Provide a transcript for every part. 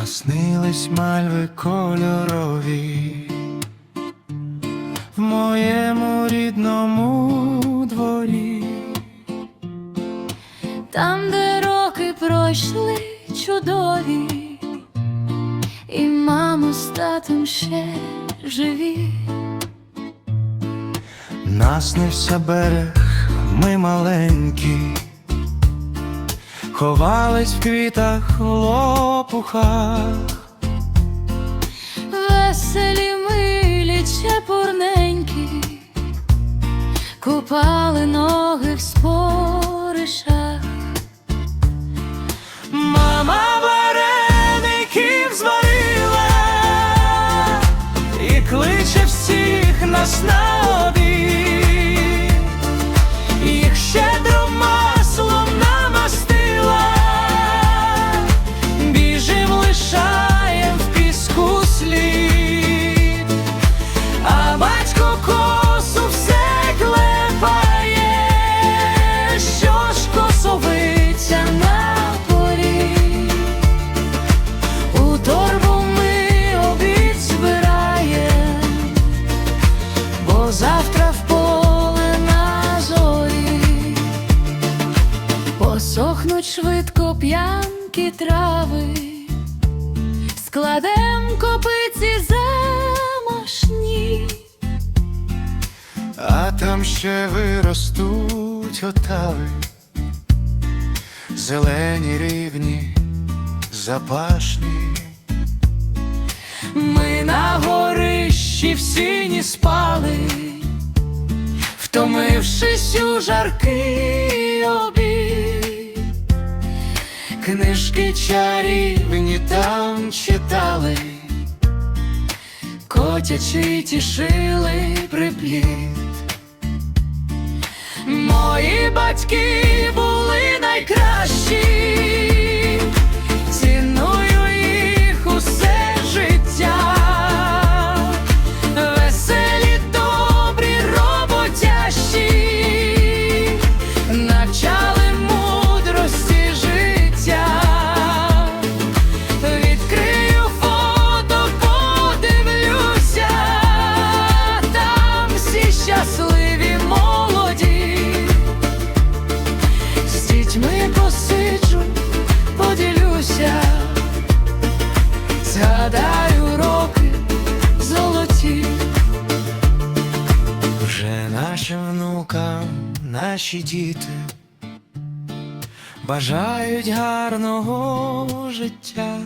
наснились мальви кольорові в моєму рідному дворі. Там, де роки пройшли чудові, і мама з татом ще живі. Наснився берег, ми маленькі, ховались в квітах, лопухах. Веселі милі чепурненькі, купали ноги в споришах. Мама вареників зварила і кличе всіх нас на швидко п'янкі трави, складем копиці замашні. А там ще виростуть отави, зелені рівні, запашні. Ми на горищі в сіні спали, втомившись у жаркий обід. Книжки чарівні там читали, котячи тішили припліт. Мої батьки щасливі молоді. З дітьми посиджу, поділюся, згадаю роки золоті. Вже нашим внукам наші діти бажають гарного життя.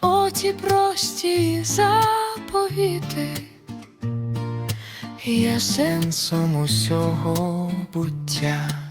Оті прості заповіти. Є сенсом усього буття.